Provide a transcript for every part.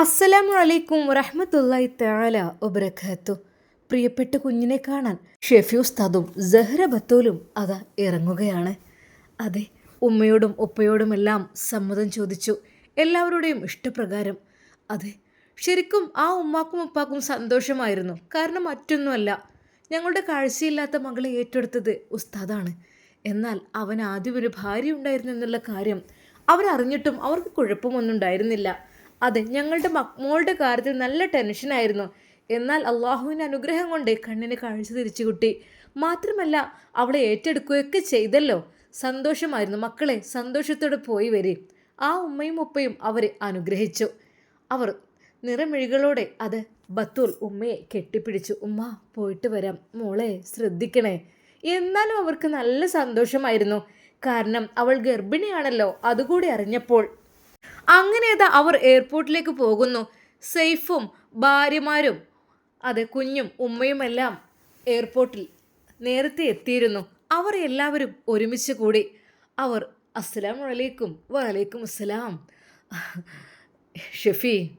അസ്സലാമു അലൈക്കും വറഹ്മത്തുള്ളാഹി തആല വബറകാത്തു. പ്രിയപ്പെട്ട കുഞ്ഞിനെ കാണാൻ ഷെഫി ഉസ്താദും സഹ്റ ബത്തോലും അതാ ഇറങ്ങുകയാണ്. അതെ ഉമ്മയോടും ഉപ്പയോടുമെല്ലാം സമ്മതം ചോദിച്ചു. എല്ലാവരുടെയും ഇഷ്ടപ്രകാരം. അതെ ശരിക്കും ആ ഉമ്മാക്കും ഉപ്പാക്കും സന്തോഷമായിരുന്നു. കാരണം മറ്റൊന്നുമല്ല ഞങ്ങളുടെ കാഴ്ചയില്ലാത്ത മകളെ ഏറ്റെടുത്തത് ഉസ്താദാണ്. എന്നാൽ അവൻ ആദ്യം ഒരു ഭാര്യ ഉണ്ടായിരുന്നു എന്നുള്ള കാര്യം അവരറിഞ്ഞിട്ടും അവർക്ക് കുഴപ്പമൊന്നും ഉണ്ടായിരുന്നില്ല. അതെ ഞങ്ങളുടെ മോളുടെ കാര്യത്തിൽ നല്ല ടെൻഷനായിരുന്നു എന്നാൽ അള്ളാഹുവിന്റെ അനുഗ്രഹം കൊണ്ട് കണ്ണിന് കാഴ്ച തിരിച്ചു കിട്ടി. മാത്രമല്ല അവളെ ഏറ്റെടുക്കുകയൊക്കെ ചെയ്തല്ലോ. സന്തോഷമായിരുന്നു. മക്കളെ സന്തോഷത്തോടെ പോയി വരെ. ആ ഉമ്മയും ഉപ്പയും അവരെ അനുഗ്രഹിച്ചു. അവർ നിറമിഴികളോടെ അത് ബത്തൂർ ഉമ്മയെ കെട്ടിപ്പിടിച്ചു. ഉമ്മ പോയിട്ട് വരാം. മോളെ ശ്രദ്ധിക്കണേ. എന്നാലും അവർക്ക് നല്ല സന്തോഷമായിരുന്നു. കാരണം അവൾ ഗർഭിണിയാണല്ലോ. അതുകൂടി അറിഞ്ഞപ്പോൾ അങ്ങനെ അത് അവർ എയർപോർട്ടിലേക്ക് പോകുന്നു. സെയ്ഫും ഭാര്യമാരും അതെ കുഞ്ഞും ഉമ്മയുമെല്ലാം എയർപോർട്ടിൽ നേരത്തെ എത്തിയിരുന്നു. അവർ എല്ലാവരും ഒരുമിച്ച് കൂടി. അവർ അസ്സലാം വലൈക്കും വലൈക്കും അസ്സലാം. ഷെഫി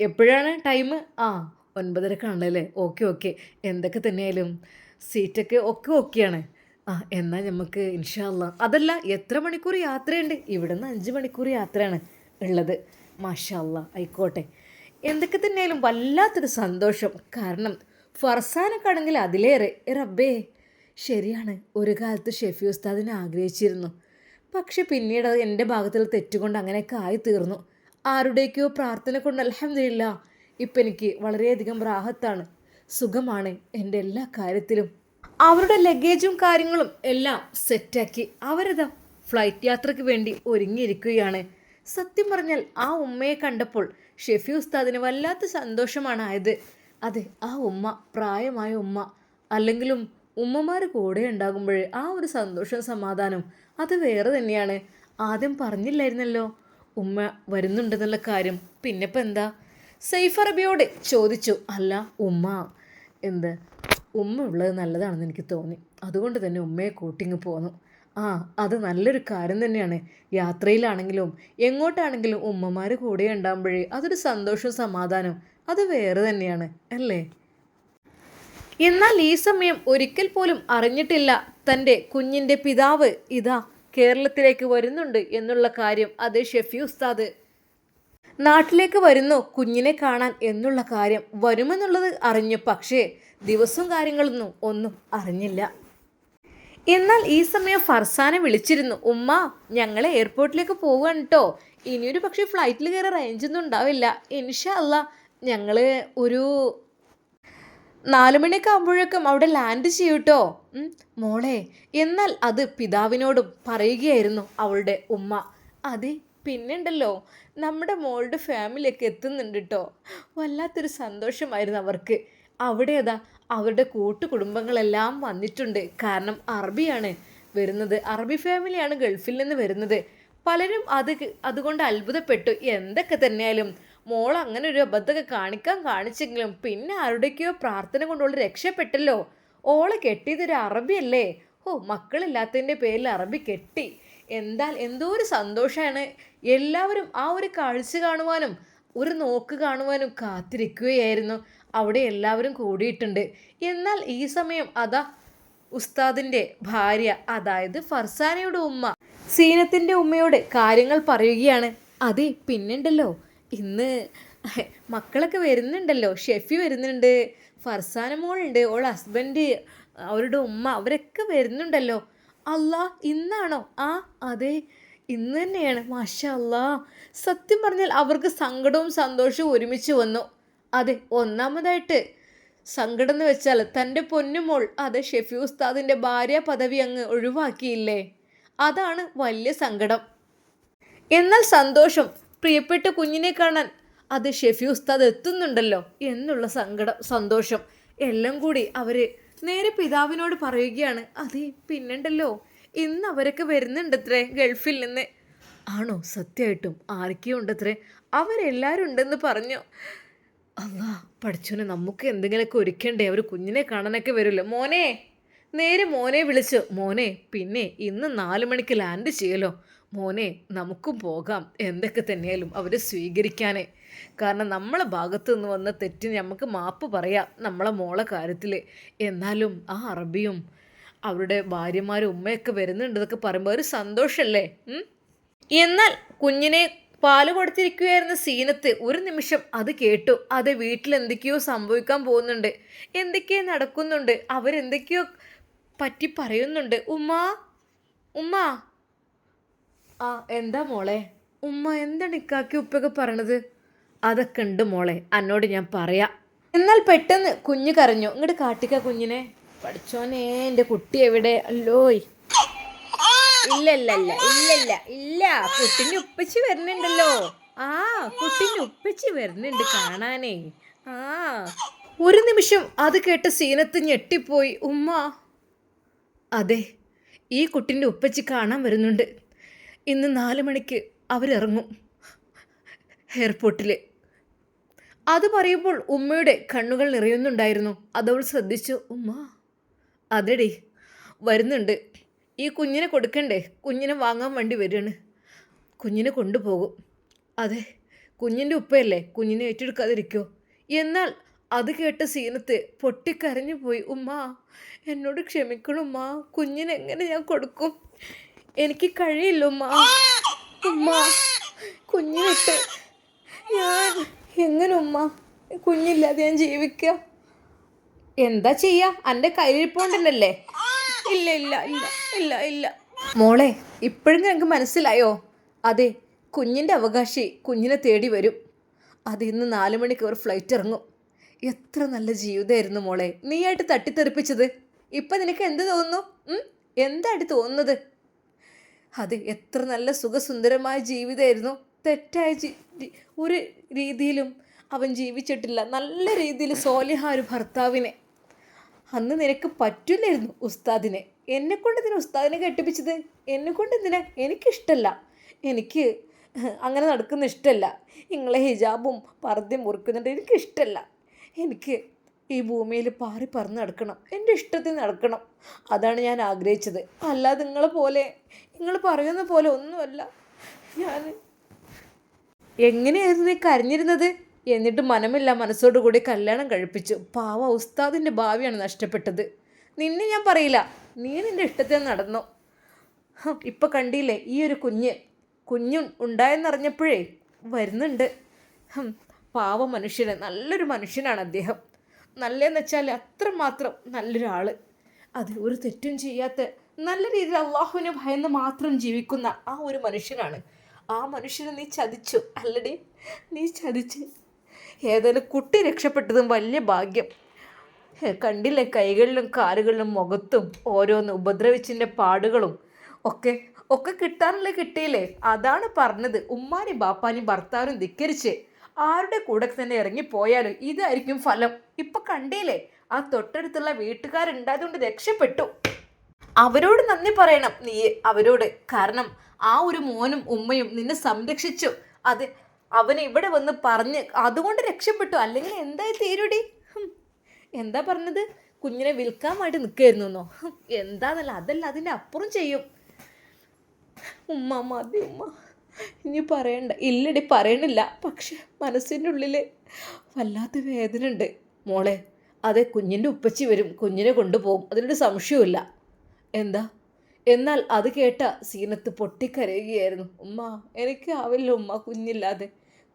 എപ്പോഴാണ് ടൈം ആ ഒൻപതരക്കാണല്ലേ? Okay okay. എന്തൊക്കെ തന്നെയായാലും സീറ്റൊക്കെ ഒക്കെ ഓക്കെയാണ്. ആ എന്നാൽ നമുക്ക് ഇൻഷാല്ല അതല്ല എത്ര മണിക്കൂർ യാത്രയുണ്ട്? ഇവിടുന്ന് അഞ്ച് മണിക്കൂർ യാത്രയാണ്. ഉള്ളത്. മാഷല്ല ആയിക്കോട്ടെ. എന്തൊക്കെ തന്നെയാലും വല്ലാത്തൊരു സന്തോഷം. കാരണം ഫർസാനൊക്കെയാണെങ്കിൽ അതിലേറെ. "ഏ റബ്ബേ ശരിയാണ്. ഒരു കാലത്ത് ഷെഫി ഉസ്താദിനെ ആഗ്രഹിച്ചിരുന്നു. പക്ഷെ പിന്നീട് അത് എന്റെ ഭാഗത്തിൽ തെറ്റുകൊണ്ട് അങ്ങനെയൊക്കെ ആയി തീർന്നു ആരുടേക്കോ പ്രാർത്ഥന കൊണ്ട് അലഹമില്ല ഇപ്പം എനിക്ക് വളരെയധികം റാഹത്താണ്. സുഖമാണ് എന്റെ എല്ലാ കാര്യത്തിലും. അവരുടെ ലഗേജും കാര്യങ്ങളും എല്ലാം സെറ്റാക്കി. അവരതാ ഫ്ലൈറ്റ് യാത്രയ്ക്ക് വേണ്ടി ഒരുങ്ങിയിരിക്കുകയാണ്. സത്യം പറഞ്ഞാൽ ആ ഉമ്മയെ കണ്ടപ്പോൾ ഷെഫി ഉസ്താദിന് വല്ലാത്ത സന്തോഷമാണ് ആയത് അതെ ആ ഉമ്മ പ്രായമായ ഉമ്മ. അല്ലെങ്കിലും ഉമ്മമാർ കൂടെ ഉണ്ടാകുമ്പോൾ ആ ഒരു സന്തോഷം സമാധാനം അത് വേറെ തന്നെയാണ്. ആദ്യം പറഞ്ഞില്ലായിരുന്നല്ലോ? ഉമ്മ വരുന്നുണ്ടെന്നുള്ള കാര്യം. പിന്നിപ്പോൾ എന്താ? സൈഫ് ചോദിച്ചു. അല്ല ഉമ്മ എന്ത്? ഉമ്മ ഉള്ളത് നല്ലതാണെന്ന് എനിക്ക് തോന്നി. അതുകൊണ്ട് തന്നെ ഉമ്മയെ കൂട്ടിങ്ങ് പോന്നു. ആ അത് നല്ലൊരു കാര്യം തന്നെയാണ്. യാത്രയിലാണെങ്കിലും എങ്ങോട്ടാണെങ്കിലും ഉമ്മമാർ കൂടെ ഉണ്ടാകുമ്പോഴേ അതൊരു സന്തോഷവും സമാധാനവും അത് വേറെ തന്നെയാണ് അല്ലേ? എന്നാൽ ഈ സമയം ഒരിക്കൽ പോലും അറിഞ്ഞിട്ടില്ല തന്റെ കുഞ്ഞിന്റെ പിതാവ് ഇതാ കേരളത്തിലേക്ക് വരുന്നുണ്ട് എന്നുള്ള കാര്യം അത് ഷെഫി ഉസ്താദ്. നാട്ടിലേക്ക് വരുന്നു കുഞ്ഞിനെ കാണാൻ എന്നുള്ള കാര്യം വരുമെന്നുള്ളത് അറിഞ്ഞു പക്ഷേ ദിവസവും കാര്യങ്ങളൊന്നും ഒന്നും അറിഞ്ഞില്ല. എന്നാൽ ഈ സമയം ഫർസാനെ വിളിച്ചിരുന്നു. ഉമ്മ ഞങ്ങൾ എയർപോർട്ടിലേക്ക് പോവുകയാണ് കേട്ടോ ഇനിയൊരു പക്ഷേ ഫ്ലൈറ്റിൽ കയറി റേഞ്ചൊന്നും ഉണ്ടാവില്ല. ഇൻഷാ അല്ല ഞങ്ങൾ ഒരു നാലുമണിയൊക്കെ ആകുമ്പോഴേക്കും അവിടെ ലാൻഡ് ചെയ്യൂട്ടോ മോളെ. എന്നാൽ അത് പിതാവിനോടും പറയുകയായിരുന്നു അവളുടെ ഉമ്മ. അതെ പിന്നെണ്ടല്ലോ. നമ്മുടെ മോളുടെ ഫാമിലിയൊക്കെ എത്തുന്നുണ്ട് കേട്ടോ വല്ലാത്തൊരു സന്തോഷമായിരുന്നു അവർക്ക്. അവിടെ അതാ അവരുടെ കൂട്ടുകുടുംബങ്ങളെല്ലാം വന്നിട്ടുണ്ട്. കാരണം അറബിയാണ് വരുന്നത്. അറബി ഫാമിലിയാണ് ഗൾഫിൽ നിന്ന് വരുന്നത്. പലരും അത് അതുകൊണ്ട് അത്ഭുതപ്പെട്ടു. എന്തൊക്കെ തന്നെയാലും മോൾ അങ്ങനെ ഒരു അബദ്ധമൊക്കെ കാണിക്കാൻ കാണിച്ചെങ്കിലും പിന്നെ ആരുടെയൊക്കെയോ പ്രാർത്ഥന കൊണ്ടുള്ള രക്ഷപ്പെട്ടല്ലോ. ഓളെ കെട്ടിയതൊരു അറബിയല്ലേ? ഓ മക്കളില്ലാത്തതിന്റെ പേരിൽ അറബി കെട്ടി. എന്താൽ എന്തോ ഒരു സന്തോഷമാണ് എല്ലാവരും ആ ഒരു കാഴ്ച കാണുവാനും ഒരു നോക്ക് കാണുവാനും കാത്തിരിക്കുകയായിരുന്നു. അവിടെ എല്ലാവരും കൂടിയിട്ടുണ്ട്. എന്നാൽ ഈ സമയം അതാ ഉസ്താദിന്റെ ഭാര്യ അതായത് ഫർസാനയുടെ ഉമ്മ സീനത്തിന്റെ ഉമ്മയോട് കാര്യങ്ങൾ പറയുകയാണ്. അതെ പിന്നെണ്ടല്ലോ ഇന്ന് മക്കളൊക്കെ വരുന്നുണ്ടല്ലോ. ഷെഫി വരുന്നുണ്ട് ഫർസാന മോളുണ്ട് ഓൾ ഹസ്ബൻഡ് അവരുടെ ഉമ്മ അവരൊക്കെ വരുന്നുണ്ടല്ലോ. അല്ലാ ഇന്നാണോ? ആ അതെ ഇന്ന് തന്നെയാണ്. മാഷ അല്ലാ സത്യം പറഞ്ഞാൽ അവർക്ക് സങ്കടവും സന്തോഷവും ഒരുമിച്ച് വന്നു. അതെ ഒന്നാമതായിട്ട് സങ്കടം എന്ന് വെച്ചാൽ തന്റെ പൊന്നുമോൾ അത് ഷെഫി ഉസ്താദിന്റെ ഭാര്യ പദവി അങ്ങ് ഒഴിവാക്കിയില്ലേ? അതാണ് വലിയ സങ്കടം. എന്നാൽ സന്തോഷം പ്രിയപ്പെട്ട കുഞ്ഞിനെ കാണാൻ അത് ഷെഫി ഉസ്താദ് എത്തുന്നുണ്ടല്ലോ എന്നുള്ള സങ്കടം സന്തോഷം എല്ലാം കൂടി അവർ നേരെ പിതാവിനോട് പറയുകയാണ് അതെ പിന്നുണ്ടല്ലോ ഇന്ന് അവരൊക്കെ വരുന്നുണ്ടത്രേ ഗൾഫിൽ നിന്ന്. ആണോ? സത്യമായിട്ടും ആർക്കെയുണ്ടത്രേ അവരെല്ലാവരും ഉണ്ടെന്ന് പറഞ്ഞു? അല്ലാ പഠിച്ചോനെ നമുക്ക് എന്തെങ്കിലുമൊക്കെ ഒരുക്കണ്ടേ? അവർ കുഞ്ഞിനെ കാണാനൊക്കെ വരുമല്ലോ മോനെ നേരെ മോനെ വിളിച്ചു. മോനെ പിന്നെ ഇന്ന് നാല് മണിക്ക് ലാൻഡ് ചെയ്യലോ? മോനെ നമുക്കും പോകാം. എന്തൊക്കെ തന്നെയാലും അവർ സ്വീകരിക്കാനേ. കാരണം നമ്മളെ ഭാഗത്തു നിന്ന് വന്ന തെറ്റിന് നമുക്ക് മാപ്പ് പറയാം നമ്മളെ മോളെ കാര്യത്തിൽ എന്നാലും ആ അറബിയും അവരുടെ ഭാര്യമാരും ഉമ്മയൊക്കെ വരുന്നുണ്ടെന്നൊക്കെ പറയുമ്പോൾ ഒരു സന്തോഷമല്ലേ എന്നാൽ കുഞ്ഞിനെ പാൽ കൊടുത്തിരിക്കുകയായിരുന്ന സീനത്ത് ഒരു നിമിഷം അത് കേട്ടു. അത് വീട്ടിൽ എന്തൊക്കെയോ സംഭവിക്കാൻ പോകുന്നുണ്ട്. എന്തൊക്കെയോ നടക്കുന്നുണ്ട്. അവരെന്തൊക്കെയോ പറ്റി പറയുന്നുണ്ട്. ഉമ്മ ഉമ്മ. ആ എന്താ മോളെ? ഉമ്മ എന്താണ് ഇക്കാക്കി ഉപ്പൊക്കെ പറഞ്ഞത് അതൊക്കെ ഉണ്ട് മോളെ. എന്നോട് ഞാൻ പറയാം. എന്നാൽ പെട്ടെന്ന് കുഞ്ഞ് കരഞ്ഞു. ഇങ്ങോട്ട് കാട്ടിക്ക കുഞ്ഞിനെ. പഠിച്ചോനെ എന്റെ കുട്ടി എവിടെ? അല്ലോയ്. ഇല്ല ഇല്ല ഇല്ല. ഇല്ല ഇല്ല ഇല്ല കുട്ടിന്റെ ഉപ്പച്ചി വരുന്നുണ്ടല്ലോ. ആ കുട്ടിന് ഉപ്പച്ചി വരുന്നുണ്ട് കാണാനേ. ആ. ഒരു നിമിഷം അത് കേട്ട് സീനത്ത് ഞെട്ടിപ്പോയി. ഉമ്മ. അതെ ഈ കുട്ടിന്റെ ഉപ്പച്ചി കാണാൻ വരുന്നുണ്ട്. ഇന്ന് നാല് മണിക്ക് അവരിറങ്ങും എയർപോർട്ടിൽ അത് പറയുമ്പോൾ ഉമ്മയുടെ കണ്ണുകൾ നിറയുന്നുണ്ടായിരുന്നു. അതവൾ ശ്രദ്ധിച്ചു. ഉമ്മ അതെടി വരുന്നുണ്ട്. ഈ കുഞ്ഞിനെ കൊടുക്കണ്ടേ? കുഞ്ഞിനെ വാങ്ങാൻ വേണ്ടി വരികയാണ്. കുഞ്ഞിനെ കൊണ്ടുപോകും. അതെ കുഞ്ഞിന്റെ ഉപ്പയല്ലേ? കുഞ്ഞിനെ ഏറ്റെടുക്കാതിരിക്കോ? എന്നാൽ അത് കേട്ട സീനത്ത് പൊട്ടിക്കരഞ്ഞു പോയി ഉമ്മ എന്നോട് ക്ഷമിക്കണം ഉമ്മ. കുഞ്ഞിനെ എങ്ങനെ ഞാൻ കൊടുക്കും? എനിക്ക് കഴിയില്ല ഉമ്മ. ഉമ്മ കുഞ്ഞിനിട്ട് ഞാൻ എങ്ങനെ ഉമ്മ? കുഞ്ഞില്ലാതെ ഞാൻ ജീവിക്കുക എന്താ ചെയ്യുക എന്റെ കയ്യിലിരിപ്പോണ്ടല്ലേ ഇല്ല ഇല്ല ഇല്ല ഇല്ല ഇല്ല. മോളെ ഇപ്പോഴും ഞങ്ങൾക്ക് മനസ്സിലായോ? അതെ കുഞ്ഞിന്റെ അവകാശി കുഞ്ഞിനെ തേടി വരും. അത് ഇന്ന് നാല് മണിക്ക് ഒരു ഫ്ലൈറ്റ് ഇറങ്ങും. എത്ര നല്ല ജീവിതമായിരുന്നു മോളെ. നീയായിട്ട് തട്ടിത്തെറിപ്പിച്ചത്. ഇപ്പം നിനക്ക് എന്ത് തോന്നുന്നു? എന്തായിട്ട് തോന്നുന്നത്? അത് എത്ര നല്ല സുഖസുന്ദരമായ ജീവിതമായിരുന്നു. തെറ്റായ ഒരു രീതിയിലും അവൻ ജീവിച്ചിട്ടില്ല. നല്ല രീതിയിൽ സോലിഹ ഒരു ഭർത്താവിനെ. അന്ന് നിനക്ക് പറ്റില്ലായിരുന്നു ഉസ്താദിനെ. എന്നെ കൊണ്ട് എന്തിനാ ഉസ്താദിനെ കെട്ടിപ്പിച്ചത്? എന്നെ കൊണ്ട് എന്തിനാ? എനിക്കിഷ്ടമല്ല എനിക്ക് അങ്ങനെ നടക്കുന്ന ഇഷ്ടമല്ല നിങ്ങളെ ഹിജാബും പർദ്ദയും മുറിക്കുന്നുണ്ട്. എനിക്കിഷ്ടമല്ല എനിക്ക് ഈ ഭൂമിയിൽ പാറി പറന്ന് നടക്കണം. എന്റെ ഇഷ്ടത്തിൽ നടക്കണം. അതാണ് ഞാൻ ആഗ്രഹിച്ചത്. അല്ലാതെ നിങ്ങളെ പോലെ നിങ്ങൾ പറയുന്ന പോലെ ഒന്നുമല്ല. ഞാൻ എങ്ങനെയായിരുന്നു കരഞ്ഞിരുന്നത്? എന്നിട്ട് മനമില്ല മനസ്സോടുകൂടി കല്യാണം കഴിപ്പിച്ചു. പാവ ഉസ്താദിന്റെ ഭാവിയാണ് നഷ്ടപ്പെട്ടത്. നിന്നെ ഞാൻ പറയില്ല. നീ നിന്റെ ഇഷ്ടത്തിൽ നടന്നു. ഇപ്പം കണ്ടില്ലേ ഈ ഒരു കുഞ്ഞ്? കുഞ്ഞു ഉണ്ടായെന്നറിഞ്ഞപ്പോഴേ വരുന്നുണ്ട്. പാവ മനുഷ്യന് നല്ലൊരു മനുഷ്യനാണ് അദ്ദേഹം. നല്ലതെന്ന് വെച്ചാൽ അത്രമാത്രം നല്ലൊരാൾ അത് ഒരു തെറ്റും ചെയ്യാത്ത നല്ല രീതിയിൽ അള്ളാഹുവിനെ ഭയന്ന് മാത്രം ജീവിക്കുന്ന ആ ഒരു മനുഷ്യനാണ്. ആ മനുഷ്യനെ നീ ചതിച്ചു. അല്ലടി നീ ചതിച്ച്. ഏതായാലും കുട്ടി രക്ഷപ്പെട്ടതും വലിയ ഭാഗ്യം. കണ്ടില്ല കൈകളിലും കാലുകളിലും മുഖത്തും ഓരോന്ന് ഉപദ്രവിച്ചിന്റെ പാടുകളും ഒക്കെ ഒക്കെ കിട്ടാനുള്ള കിട്ടിയില്ലേ? അതാണ് പറഞ്ഞത്. ഉമ്മാനും ബാപ്പാനും ഭർത്താവിനും ധിക്കരിച്ച് ആരുടെ കൂടെ തന്നെ ഇറങ്ങിപ്പോയാലും ഇതായിരിക്കും ഫലം. ഇപ്പം കണ്ടില്ലേ? ആ തൊട്ടടുത്തുള്ള വീട്ടുകാരുണ്ടായതുകൊണ്ട് രക്ഷപ്പെട്ടു. അവരോട് നന്ദി പറയണം. നീ അവരോട് കാരണം ആ ഒരു മോനും ഉമ്മയും നിന്നെ സംരക്ഷിച്ചു. അത് അവൻ ഇവിടെ വന്ന് പറഞ്ഞ് അതുകൊണ്ട് രക്ഷപ്പെട്ടു. അല്ലെങ്കിൽ എന്തായി തീരുടി? എന്താ പറഞ്ഞത്? കുഞ്ഞിനെ വിൽക്കാൻ വേണ്ടി നിൽക്കായിരുന്നു എന്നോ എന്താന്നല്ല അതല്ല അതിന്റെ അപ്പുറം ചെയ്യും. ഉമ്മ മതി ഉമ്മ. ഇനി പറയണ്ട. ഇല്ലടി പറയണില്ല. പക്ഷെ മനസ്സിന്റെ ഉള്ളിൽ വല്ലാത്ത വേദന ഉണ്ട് മോളെ. അതെ കുഞ്ഞിന്റെ ഉപ്പച്ചി വരും. കുഞ്ഞിനെ കൊണ്ടുപോകും. അതിനൊരു സംശയമില്ല എന്താ? എന്നാൽ അത് കേട്ട സീനത്ത് പൊട്ടിക്കരയുകയായിരുന്നു. ഉമ്മ എനിക്ക് ആവില്ല ഉമ്മ കുഞ്ഞില്ലാതെ.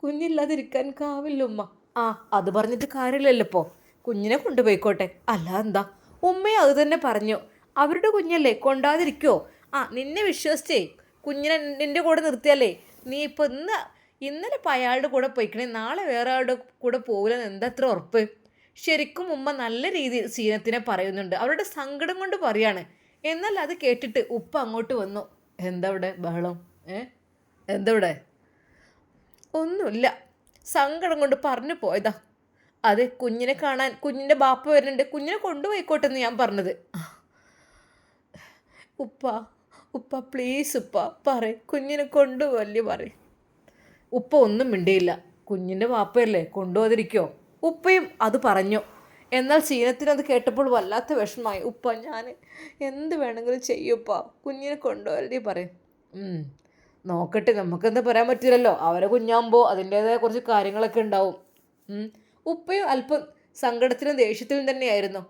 കുഞ്ഞില്ലാതിരിക്കാൻ കാവില്ല ഉമ്മ. ആ അത് പറഞ്ഞിട്ട് കാര്യമില്ലല്ലോ കുഞ്ഞിനെ കൊണ്ടുപോയിക്കോട്ടെ. അല്ല എന്താ? ഉമ്മയും അത് തന്നെ പറഞ്ഞു. അവരുടെ കുഞ്ഞല്ലേ കൊണ്ടാതിരിക്കോ? ആ നിന്നെ വിശ്വസിച്ചേ. കുഞ്ഞിനെ നിന്റെ കൂടെ നിർത്തിയാലേ. നീ ഇപ്പോൾ ഇന്ന് ഇന്നലെ അയാളുടെ കൂടെ പോയിക്കണേ. നാളെ വേറെ ആളുടെ കൂടെ പോകില്ലെന്ന് എന്താ അത്ര ഉറപ്പ്? ശരിക്കും ഉമ്മ നല്ല രീതിയിൽ സീനത്തിനെ പറയുന്നുണ്ട്. അവരുടെ സങ്കടം കൊണ്ട് പറയാണ്. എന്നാൽ അത് കേട്ടിട്ട് ഉപ്പ അങ്ങോട്ട് വന്നു. എന്താ ഇവിടെ ബഹളം? ഏ? എന്താ ഇവിടെ ഒന്നുമില്ല. സങ്കടം കൊണ്ട് പറഞ്ഞു പോയതാ. അതെ കുഞ്ഞിനെ കാണാൻ കുഞ്ഞിന്റെ ബാപ്പ വരുന്നുണ്ട്. കുഞ്ഞിനെ കൊണ്ടുപോയിക്കോട്ടെ എന്ന് ഞാൻ പറഞ്ഞത്. ഉപ്പ ഉപ്പ പ്ലീസ് ഉപ്പ പറ കുഞ്ഞിനെ കൊണ്ടുപോകല്ലേ പറ ഉപ്പ ഒന്നും മിണ്ടിയില്ല. കുഞ്ഞിന്റെ വാപ്പയല്ലേ കൊണ്ടുപോകാതിരിക്കോ? ഉപ്പയും അത് പറഞ്ഞു. എന്നാൽ സീനത്തിന് അത് കേട്ടപ്പോൾ വല്ലാത്ത വിഷമമായി. ഉപ്പ ഞാൻ എന്ത് വേണമെങ്കിലും ചെയ്യൂപ്പ കുഞ്ഞിനെ കൊണ്ടുപോകല്ലേ പറയും. നോക്കട്ടെ. നമുക്കെന്താ പറയാൻ പറ്റില്ലല്ലോ അവരെ കുഞ്ഞാകുമ്പോൾ അതിന്റേതായ കുറച്ച് കാര്യങ്ങളൊക്കെ ഉണ്ടാവും. ഉപ്പയും അല്പം സങ്കടത്തിലും ദേഷ്യത്തിലും തന്നെയായിരുന്നു.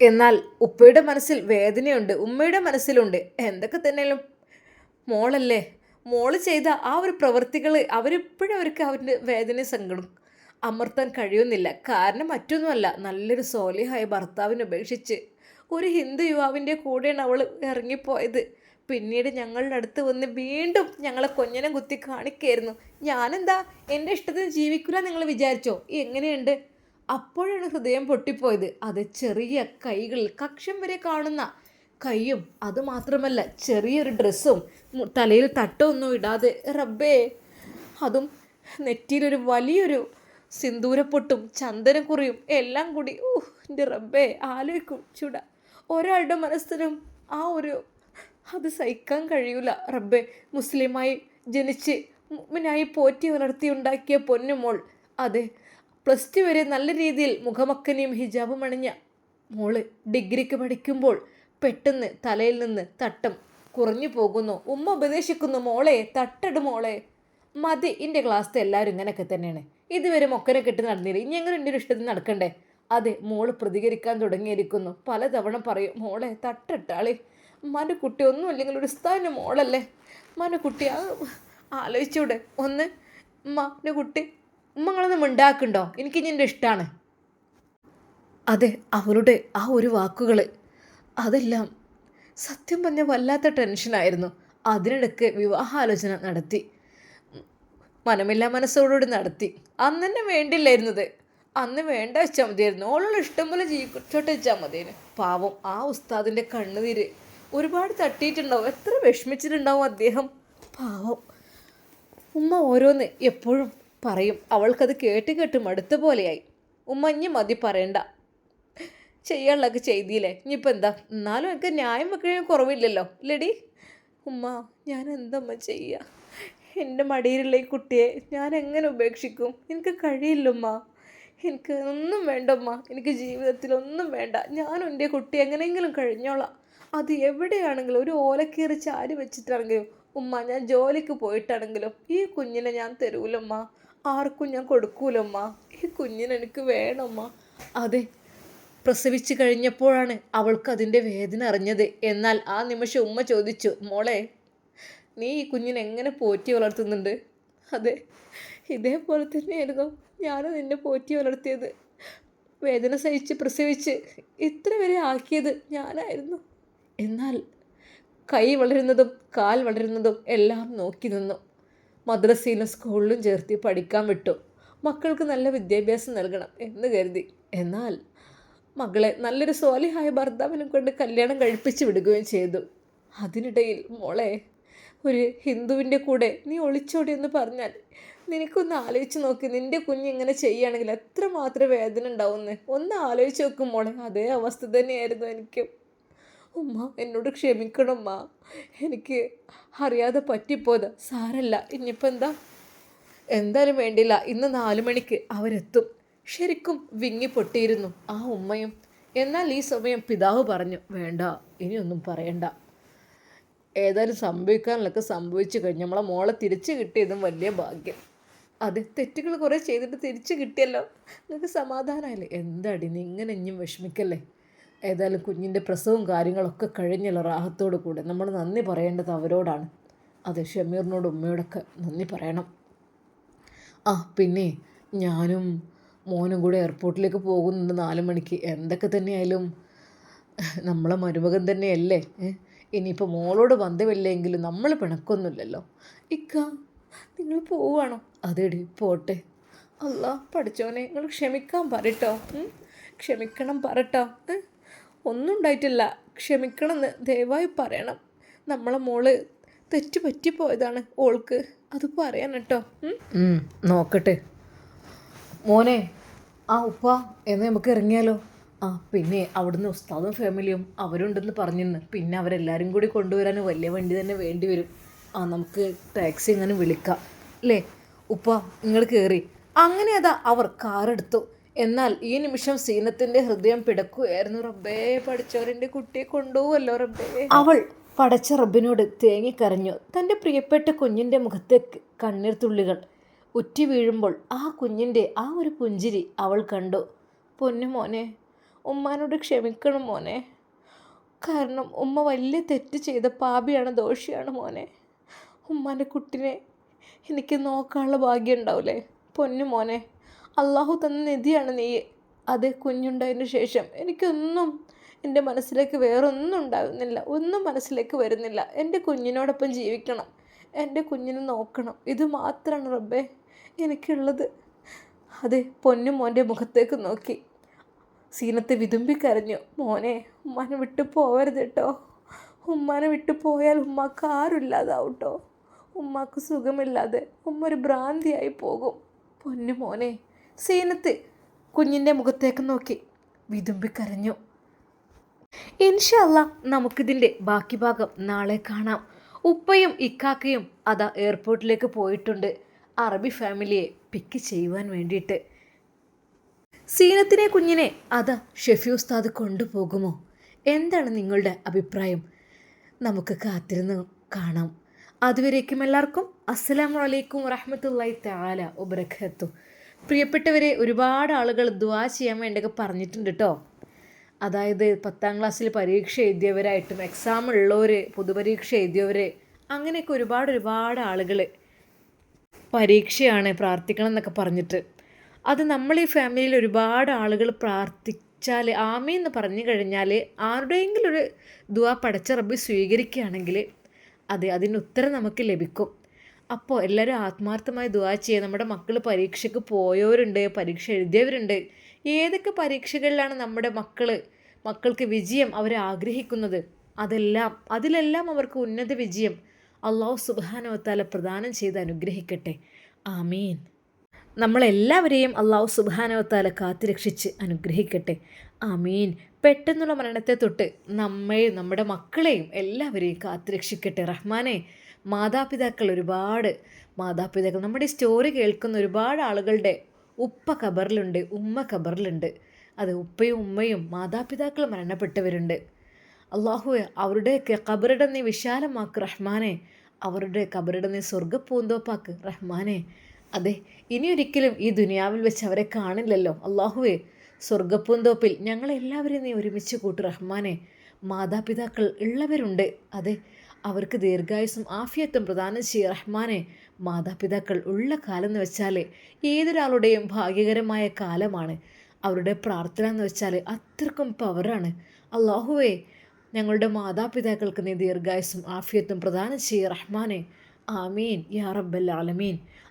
എന്നാൽ ഉപ്പയുടെ മനസ്സിൽ വേദനയുണ്ട് ഉമ്മയുടെ മനസ്സിലുണ്ട്. എന്തൊക്കെ തന്നെയാലും മോളല്ലേ. മോൾ ചെയ്ത ആ ഒരു പ്രവൃത്തികൾ അവരിപ്പോഴും അവർക്ക് അവരുടെ വേദനയും സങ്കടം അമർത്താൻ കഴിയുന്നില്ല. കാരണം മറ്റൊന്നുമല്ല നല്ലൊരു സോലിഹായ ഭർത്താവിനെ ഉപേക്ഷിച്ച് ഒരു ഹിന്ദു യുവാവിന്റെ കൂടെയാണ് അവൾ ഇറങ്ങിപ്പോയത്. പിന്നീട് ഞങ്ങളുടെ അടുത്ത് വന്ന് വീണ്ടും ഞങ്ങളെ കൊഞ്ഞനം കുത്തി കാണിക്കായിരുന്നു. ഞാനെന്താ എന്റെ ഇഷ്ടത്തിന് ജീവിക്കില്ല നിങ്ങൾ വിചാരിച്ചോ? എങ്ങനെയുണ്ട്? അപ്പോഴാണ് ഹൃദയം പൊട്ടിപ്പോയത്. അത് ചെറിയ കൈകളിൽ കക്ഷം വരെ കാണുന്ന കൈയും അതുമാത്രമല്ല ചെറിയൊരു ഡ്രസ്സും തലയിൽ തട്ടൊന്നും ഇടാതെ. റബ്ബേ അതും നെറ്റിയിലൊരു വലിയൊരു സിന്ദൂരപ്പൊട്ടും ചന്ദനക്കുറിയും എല്ലാം കൂടി ഊഹ് എന്റെ റബ്ബേ ആലോചിക്കും ചൂട. ഒരാളുടെ മനസ്സിനും ആ ഒരു അത് സഹിക്കാൻ കഴിയൂല. റബ്ബേ മുസ്ലിമായി ജനിച്ച് മുമ്പിനായി പോറ്റി വളർത്തി ഉണ്ടാക്കിയ പൊന്നുമോൾ അതെ പ്ലസ് ടു വരെ നല്ല രീതിയിൽ മുഖമക്കനെയും ഹിജാബും അണിഞ്ഞ മോൾ ഡിഗ്രിക്ക് പഠിക്കുമ്പോൾ പെട്ടെന്ന് തലയിൽ നിന്ന് തട്ടം കുറഞ്ഞു പോകുന്നു. ഉമ്മ ഉപദേശിക്കുന്നു മോളെ തട്ടട് മോളെ. മതി എന്റെ ക്ലാസ്സിലെ എല്ലാവരും ഇങ്ങനെയൊക്കെ തന്നെയാണ്. ഇതുവരെ മൊക്കനെ കെട്ടി നടന്നില്ല? ഇനി എങ്ങനെ എന്റെ ഒരു ഇഷ്ടത്തിന് നടക്കണ്ടേ? അതെ മോൾ പ്രതികരിക്കാൻ തുടങ്ങിയിരിക്കുന്നു. പലതവണ പറയും മോളെ തട്ടിട്ടാളി. മനു കുട്ടി ഒന്നും അല്ലെങ്കിൽ ഒരു സ്ഥാനം മോളല്ലേ? മനു കുട്ടി ആ ആലോചിച്ചൂടെ. ഒന്ന് മനു കുട്ടി ഉമ്മങ്ങളൊന്നും മിണ്ടാക്കുണ്ടോ എനിക്ക് ഇനി എന്റെ ഇഷ്ടമാണ് അതെ അവരുടെ ആ ഒരു വാക്കുകൾ അതെല്ലാം സത്യം പറഞ്ഞ വല്ലാത്ത ടെൻഷനായിരുന്നു അതിനിടയ്ക്ക് വിവാഹാലോചന നടത്തി. മനമില്ല മനസ്സോടുകൂടി നടത്തി. അന്ന് തന്നെ വേണ്ടില്ലായിരുന്നത്. അന്ന് വേണ്ട വെച്ചാൽ മതിയായിരുന്നു. ഓളുള്ള ഇഷ്ടം പോലെ ജീവിച്ചോട്ട് വെച്ചാൽ മതിയായിരുന്നു. പാവം ആ ഉസ്താദിന്റെ കണ്ണുനീര്. ഒരുപാട് തട്ടിയിട്ടുണ്ടാവും. എത്ര വിഷമിച്ചിട്ടുണ്ടാവും അദ്ദേഹം. പാവം. ഉമ്മ ഓരോന്ന് എപ്പോഴും പറയും. അവൾക്കത് കേട്ട് കേട്ട് മടുത്ത പോലെയായി. ഉമ്മ ഇനി മതി പറയണ്ട. ചെയ്യാനുള്ളതൊക്കെ ചെയ്തില്ലേ? ഇനിയിപ്പോൾ എന്താ? എന്നാലും എനിക്ക് ന്യായം വെക്കണേ കുറവില്ലല്ലോ. ലെടി ഉമ്മ ഞാൻ എന്തമ്മ ചെയ്യുക എന്റെ മടിയിലുള്ള ഈ കുട്ടിയെ ഞാൻ എങ്ങനെ ഉപേക്ഷിക്കും? എനിക്ക് കഴിയില്ലമ്മ. എനിക്ക് ഒന്നും വേണ്ടമ്മ എനിക്ക് ജീവിതത്തിൽ ഒന്നും വേണ്ട. ഞാനും എന്റെ കുട്ടി എങ്ങനെയെങ്കിലും കഴിഞ്ഞോളാം. അത് എവിടെയാണെങ്കിലും ഒരു ഓലക്കീറി ചാരി വെച്ചിട്ടാണെങ്കിലും ഉമ്മ ഞാൻ ജോലിക്ക് പോയിട്ടാണെങ്കിലും ഈ കുഞ്ഞിനെ ഞാൻ തരൂലമ്മ. ആർക്കും ഞാൻ കൊടുക്കൂലമ്മ. ഈ കുഞ്ഞിനെ എനിക്ക് വേണമ്മ. അതെ പ്രസവിച്ചു കഴിഞ്ഞപ്പോഴാണ് അവൾക്ക് അതിന്റെ വേദന അറിഞ്ഞത്. എന്നാൽ ആ നിമിഷം ഉമ്മ ചോദിച്ചു മോളെ നീ ഈ കുഞ്ഞിനെ എങ്ങനെ പോറ്റി വളർത്തുന്നുണ്ട്? അതെ ഇതേപോലെ തന്നെയായിരുന്നു ഞാനും നിന്നെ പോറ്റി വളർത്തിയത്. വേദന സഹിച്ച് പ്രസവിച്ച് ഇത്ര വരെ ആക്കിയത് ഞാനായിരുന്നു. എന്നാൽ കൈ വളരുന്നതും കാൽ വളരുന്നതും എല്ലാം നോക്കി നിന്നു. മദ്രസയിലും സ്കൂളിലും ചേർത്തി പഠിക്കാൻ വിട്ടു. മക്കൾക്ക് നല്ല വിദ്യാഭ്യാസം നൽകണം എന്ന് കരുതി. എന്നാൽ മകളെ നല്ലൊരു സോലിഹായ ഭർത്താവിനെ കൊണ്ട് കല്യാണം കഴിപ്പിച്ച് വിടുകയും ചെയ്തു. അതിനിടയിൽ മോളെ ഒരു ഹിന്ദുവിന്റെ കൂടെ നീ ഒളിച്ചോടി എന്ന് പറഞ്ഞാൽ നിനക്കൊന്ന് ആലോചിച്ച് നോക്ക്. നിന്റെ കുഞ്ഞ് ഇങ്ങനെ ചെയ്യുകയാണെങ്കിൽ എത്ര മാത്രം വേദന ഉണ്ടാവുമെന്ന്. ഒന്ന് ആലോചിച്ച് നോക്കും അതേ അവസ്ഥ തന്നെയായിരുന്നു എനിക്ക്. ഉമ്മ എന്നോട് ക്ഷമിക്കണം ഉമ്മ. എനിക്ക് അറിയാതെ പറ്റിപ്പോത് സാരല്ല ഇനിയിപ്പോൾ എന്താ? എന്തായാലും വേണ്ടില്ല ഇന്ന് നാലു മണിക്ക് അവരെത്തും. ശരിക്കും വിങ്ങി പൊട്ടിയിരുന്നു ആ ഉമ്മയും. എന്നാൽ ഈ സമയം പിതാവ് പറഞ്ഞു വേണ്ട ഇനിയൊന്നും പറയണ്ട. ഏതായാലും സംഭവിക്കാനുള്ളൊക്കെ സംഭവിച്ചു കഴിഞ്ഞു. നമ്മളെ മോളെ തിരിച്ചു കിട്ടിയതും വലിയ ഭാഗ്യം. അത് തെറ്റുകൾ കുറേ ചെയ്തിട്ട് തിരിച്ചു കിട്ടിയല്ലോ. നിങ്ങൾക്ക് സമാധാനമായില്ലേ? എന്താടി നീ ഇങ്ങനെ ഇനിയും വിഷമിക്കല്ലേ? ഏതായാലും കുഞ്ഞിന്റെ പ്രസവവും കാര്യങ്ങളൊക്കെ കഴിഞ്ഞല്ലോ റാഹത്തോടു കൂടെ. നമ്മൾ നന്ദി പറയേണ്ടത് അവരോടാണ്. അതെ ഷമീറിനോട് ഉമ്മയോടൊക്കെ നന്ദി പറയണം. ആ പിന്നെ ഞാനും മോനും കൂടെ എയർപോർട്ടിലേക്ക് പോകുന്നുണ്ട് നാല് മണിക്ക്. എന്തൊക്കെ തന്നെയായാലും നമ്മളെ മരുമകൻ തന്നെയല്ലേ? ഏ? ഇനിയിപ്പോൾ മോളോട് ബന്ധമില്ലെങ്കിലും നമ്മൾ പിണക്കൊന്നുമില്ലല്ലോ. ഇക്ക നിങ്ങൾ പോവാണോ? അതെടി പോട്ടെ. അല്ല പഠിച്ചോനെ നിങ്ങൾ ക്ഷമിക്കാൻ പറട്ടോ? ക്ഷമിക്കണം പറട്ടോ ഒന്നും ഉണ്ടായിട്ടില്ല. ക്ഷമിക്കണമെന്ന് ദയവായി പറയണം. നമ്മളെ മോൾ തെറ്റ് പറ്റിപ്പോയതാണ് ഓൾക്ക്. അത് പറയാൻ കേട്ടോ. നോക്കട്ടെ. മോനെ ആ ഉപ്പ എന്ന് നമുക്ക് ഇറങ്ങിയാലോ? ആ പിന്നെ അവിടുന്ന് ഉസ്താദും ഫാമിലിയും അവരുണ്ടെന്ന് പറഞ്ഞിരുന്നു. പിന്നെ അവരെല്ലാവരും കൂടി കൊണ്ടുവരാൻ വലിയ വണ്ടി തന്നെ വേണ്ടി വരും. ആ നമുക്ക് ടാക്സി എങ്ങനെ വിളിക്കാം അല്ലേ? ഉപ്പ നിങ്ങൾ കയറി അങ്ങനെ അതാ അവർ കാറെടുത്തു എന്നാൽ ഈ നിമിഷം സീനത്തിന്റെ ഹൃദയം പിടക്കുകയായിരുന്നു. റബ്ബേ പഠിച്ചവരെ കുട്ടിയെ കൊണ്ടുപോവല്ലോ റബ്ബേ. അവൾ പടച്ച റബ്ബിനോട് തേങ്ങിക്കരഞ്ഞു തന്റെ പ്രിയപ്പെട്ട കുഞ്ഞിന്റെ മുഖത്തേക്ക് കണ്ണീർ തുള്ളികൾ ഉറ്റി വീഴുമ്പോൾ ആ കുഞ്ഞിന്റെ ആ ഒരു പുഞ്ചിരി അവൾ കണ്ടു. പൊന്നു മോനെ ഉമ്മാനോട് ക്ഷമിക്കണം മോനെ. കാരണം ഉമ്മ വലിയ തെറ്റ് ചെയ്ത പാപിയാണ് ദോഷിയാണ് മോനെ. ഉമ്മാന്റെ കുട്ടിനെ എനിക്ക് നോക്കാനുള്ള ഭാഗ്യം ഉണ്ടാവില്ലേ പൊന്നു മോനെ. അള്ളാഹു തന്ന നിധിയാണ് നീ. അത് കുഞ്ഞുണ്ടായതിന് ശേഷം എനിക്കൊന്നും എന്റെ മനസ്സിലേക്ക് വേറൊന്നും ഉണ്ടാകുന്നില്ല ഒന്നും മനസ്സിലേക്ക് വരുന്നില്ല. എന്റെ കുഞ്ഞിനോടൊപ്പം ജീവിക്കണം. എന്റെ കുഞ്ഞിനെ നോക്കണം. ഇത് മാത്രമാണ് റബ്ബേ എനിക്കുള്ളത്. അതെ പൊന്നു മോന്റെ മുഖത്തേക്ക് നോക്കി. സീനത്തെ വിതുമ്പി കരഞ്ഞു. മോനെ ഉമ്മാനെ വിട്ടു പോകരുത് കേട്ടോ ഉമ്മാനെ വിട്ടു പോയാൽ ഉമ്മാക്ക് ആരുമില്ലാതാവും കേട്ടോ ഉമ്മാക്ക് സുഖമില്ലാതെ ഉമ്മ ഒരു ഭ്രാന്തിയായി പോകും. പൊന്നു മോനെ. സീനത്ത് കുഞ്ഞിന്റെ മുഖത്തേക്ക് നോക്കി. വിതുമ്പി കരഞ്ഞു. ഇൻഷല്ല നമുക്കിതിന്റെ ബാക്കി ഭാഗം നാളെ കാണാം. ഉപ്പയും ഇക്കാക്കയും അതാ എയർപോർട്ടിലേക്ക് പോയിട്ടുണ്ട്. അറബി ഫാമിലിയെ പിക്ക് ചെയ്യുവാൻ വേണ്ടിയിട്ട്. സീനത്തിനെ കുഞ്ഞിനെ അതാ ഷെഫി ഉസ്താദ് കൊണ്ടുപോകുമോ? എന്താണ് നിങ്ങളുടെ അഭിപ്രായം? നമുക്ക് കാത്തിരുന്ന് കാണാം. അതുവരേക്കും എല്ലാവർക്കും അസ്സലാമു അലൈക്കും വറഹമത്തല്ലായി താല ഉബറഖത്തു പ്രിയപ്പെട്ടവരെ ഒരുപാട് ആളുകൾ ദുവാ ചെയ്യാൻ വേണ്ടിയൊക്കെ പറഞ്ഞിട്ടുണ്ട് കേട്ടോ അതായത് പത്താം ക്ലാസ്സിൽ പരീക്ഷ എഴുതിയവരായിട്ടും എക്സാം ഉള്ളവർ പൊതുപരീക്ഷ എഴുതിയവർ അങ്ങനെയൊക്കെ ഒരുപാട് ഒരുപാട് ആളുകൾ പരീക്ഷയാണ് പ്രാർത്ഥിക്കണം എന്നൊക്കെ പറഞ്ഞിട്ട് അത് നമ്മൾ ഈ ഫാമിലിയിൽ ഒരുപാട് ആളുകൾ പ്രാർത്ഥിച്ചാൽ ആമയെന്ന് പറഞ്ഞു കഴിഞ്ഞാൽ ആരുടെയെങ്കിലും ഒരു ദുവാ പടച്ച റബ്ബി സ്വീകരിക്കുകയാണെങ്കിൽ അതെ അതിന് ഉത്തരം നമുക്ക് ലഭിക്കും. അപ്പോൾ എല്ലാവരും ആത്മാർത്ഥമായി ദുവാ ചെയ്യുക. നമ്മുടെ മക്കൾ പരീക്ഷയ്ക്ക് പോയവരുണ്ട് പരീക്ഷ എഴുതിയവരുണ്ട്. ഏതൊക്കെ പരീക്ഷകളിലാണ് നമ്മുടെ മക്കൾ മക്കൾക്ക് വിജയം അവർ ആഗ്രഹിക്കുന്നത്? അതെല്ലാം അതിലെല്ലാം അവർക്ക് ഉന്നത വിജയം അള്ളാഹു സുബാനവത്താല പ്രദാനം ചെയ്ത് അനുഗ്രഹിക്കട്ടെ. ആമീൻ. നമ്മളെല്ലാവരെയും അള്ളാഹു സുബാനവത്താല കാത്തുരക്ഷിച്ച് അനുഗ്രഹിക്കട്ടെ. ആമീൻ. പെട്ടെന്നുള്ള മരണത്തെ തൊട്ട് നമ്മയും നമ്മുടെ മക്കളെയും എല്ലാവരെയും കാത്തുരക്ഷിക്കട്ടെ. റഹ്മാനെ മാതാപിതാക്കൾ ഒരുപാട് മാതാപിതാക്കൾ നമ്മുടെ സ്റ്റോറി കേൾക്കുന്ന ഒരുപാട് ആളുകളുടെ ഉപ്പ കബറിലുണ്ട് ഉമ്മ കബറിലുണ്ട് അത് ഉപ്പയും ഉമ്മയും മാതാപിതാക്കൾ മരണപ്പെട്ടവരുണ്ട്. അള്ളാഹു അവരുടെയൊക്കെ കബറിടന്നെ വിശാലമാക്ക് റഹ്മാനെ. അവരുടെ കബറിടന്നെ നീ സ്വർഗപ്പൂന്തോപ്പാക്ക് റഹ്മാനെ. അതെ ഇനിയൊരിക്കലും ഈ ദുനിയാവിൽ വെച്ച് അവരെ കാണില്ലല്ലോ. അള്ളാഹുവേ സ്വർഗപ്പൂന്തോപ്പിൽ ഞങ്ങളെല്ലാവരെയും നീ ഒരുമിച്ച് കൂട്ടു റഹ്മാനെ. മാതാപിതാക്കൾ ഉള്ളവരുണ്ട്. അതെ അവർക്ക് ദീർഘായുസും ആഫിയത്വം പ്രദാനം ചെയ്യുക റഹ്മാനെ. മാതാപിതാക്കൾ ഉള്ള കാലം എന്ന് വെച്ചാൽ ഏതൊരാളുടെയും ഭാഗ്യകരമായ കാലമാണ്. അവരുടെ പ്രാർത്ഥന എന്ന് വെച്ചാൽ അത്രക്കും പവറാണ്. അള്ളാഹുവേ ഞങ്ങളുടെ മാതാപിതാക്കൾക്ക് നീ ദീർഘായുസും ആഫിയത്വം പ്രദാനം ചെയ്യുക റഹ്മാനെ. ആമീൻ. യാ റബ്ബൽ ആലമീൻ.